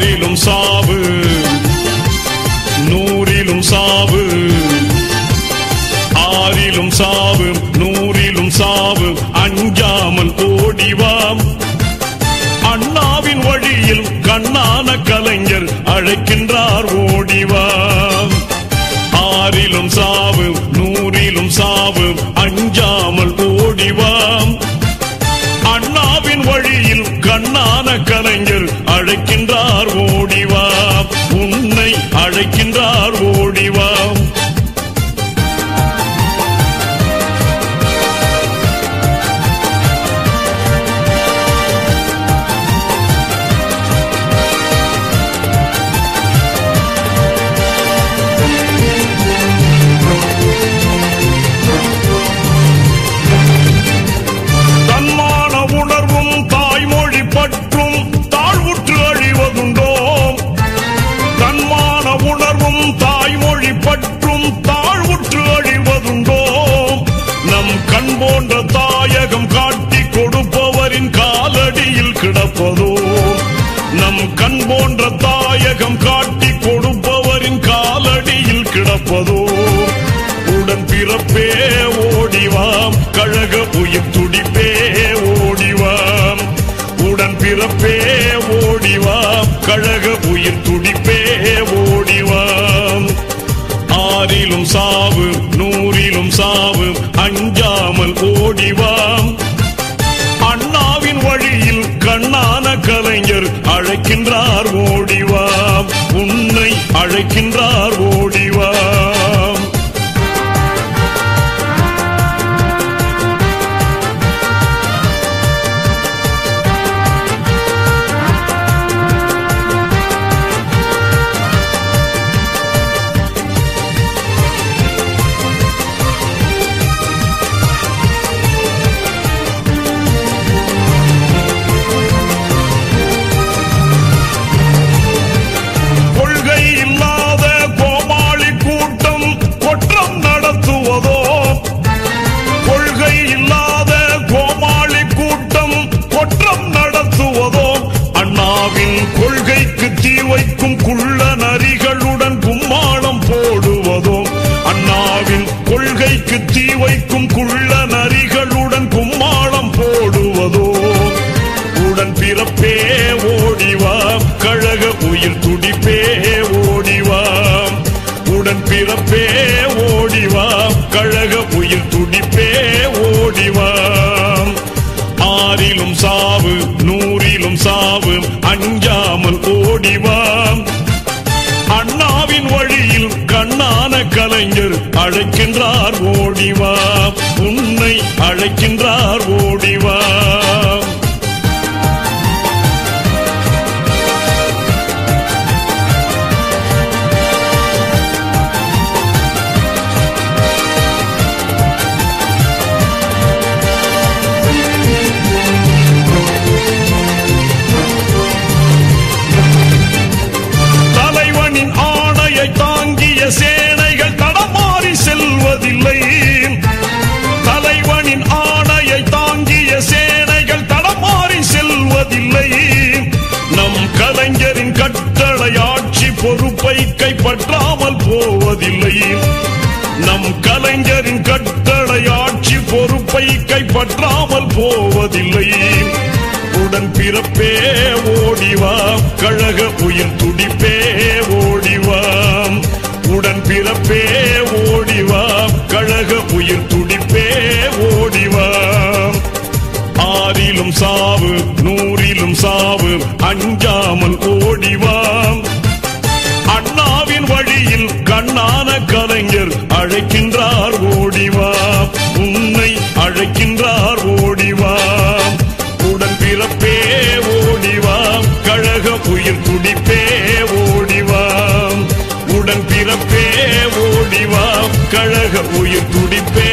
நாளிலும் சாவு நூறிலும் சாவு ஆறிலும் சாவு நூறிலும் சாவு. அஞ்சாமல் ஓடிவாம் அண்ணாவின் வழியில் கண்ணான கலைஞர் அழைக்கின்றார் ஓடிவார் அழைக்கின்றார் ஓடிவாம் பிறப்பே ஓடிவாம் கழக உயிர் துடிப்பே ஓடிவாம் உடன் பிறப்பே ஓடிவாம் கழக உயிர் துடிப்பே ஓடிவாம் ஆறிலும் சாவு நூறிலும் சாவு அஞ்சாமல் ஓடிவாம் அண்ணாவின் வழியில் கண்ணான கலைஞர் அழைக்கின்றார் ஓடிவாம் உன்னை அழைக்கின்றார் ஓடி கொள்கைக்கு தீ வைக்கும் குள்ள நரிகளுடன் கும்மாளம் போடுவதோ? உடன் பிறப்பே ஓடிவாம் கழக உயிர் துடிப்பே ஓடிவாம் உடன் பிறப்பே ஓடிவாம் கழக உயிர் துடிப்பே ஓடிவாம் ஆறிலும் சாவு நூறிலும் சாவு அஞ்சாமல் ஓடிவாம் ஞான கலைஞர் அழைக்கின்றார் ஓடிவா. உன்னை அழைக்கின்றார் ஓடிவா. பொறுப்பை கைப்பற்றாமல் போவதில்லை. நம் கலைஞரின் கட்டளை ஆட்சி பொறுப்பை கைப்பற்றாமல் போவதில்லை. உடன் பிறப்பே ஓடிவாம் கழக உயிர் துடிப்பே ஓடிவாம் உடன் பிறப்பே ஓடிவாம் கழக உயிர் துடிப்பே ஓடிவாம் ஆறிலும் சாவு நூறிலும் சாவு அஞ்சாமல் ஓடிவாம் கண்ணான கலைஞர் அழைக்கின்றார் ஓடிவா உன்னை அழைக்கின்றார் ஓடிவா உடன் பிறப்பே ஓடிவாம் கழக உயிர் துடிப்பே ஓடிவாம் உடன் பிறப்பே ஓடிவாம் கழக உயிர் துடிப்பே